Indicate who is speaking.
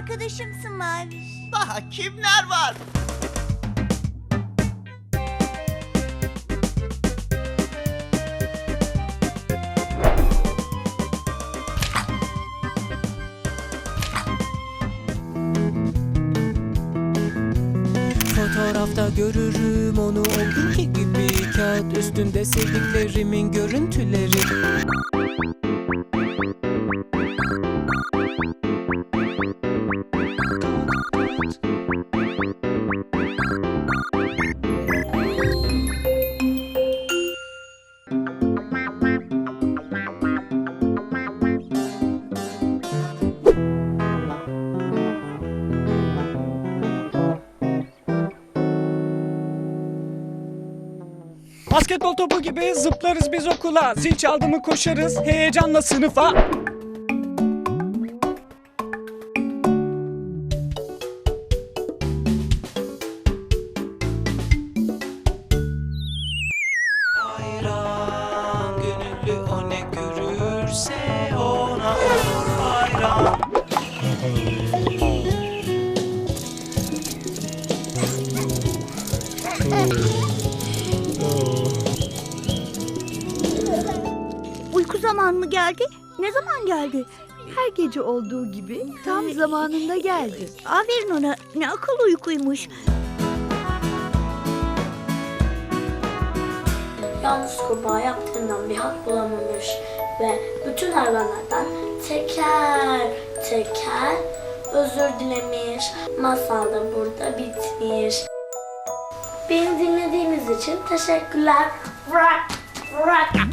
Speaker 1: arkadaşımsın Maviş.
Speaker 2: Daha kimler var?
Speaker 3: Fotoğrafta görürüm onu o günkü gibi Kağıt üstünde sevdiklerimin görüntüleri
Speaker 4: Basketbol topu gibi zıplarız biz okula. Zil çaldı mı koşarız heyecanla sınıfa.
Speaker 3: Hayran gönüllü o ne görürse ona olur hayran
Speaker 1: Uyku zaman mı geldi? Ne zaman geldi?
Speaker 5: Her gece olduğu gibi tam zamanında geldi.
Speaker 1: Aferin ona. Ne akıl uykuymuş.
Speaker 6: Yalnız kurbağa yaptığından bir hak bulamamış ve bütün hayvanlardan teker teker özür dilemiş. Masal da burada bitmiş. Beni dinlediğiniz için teşekkürler. Bırak, bırak.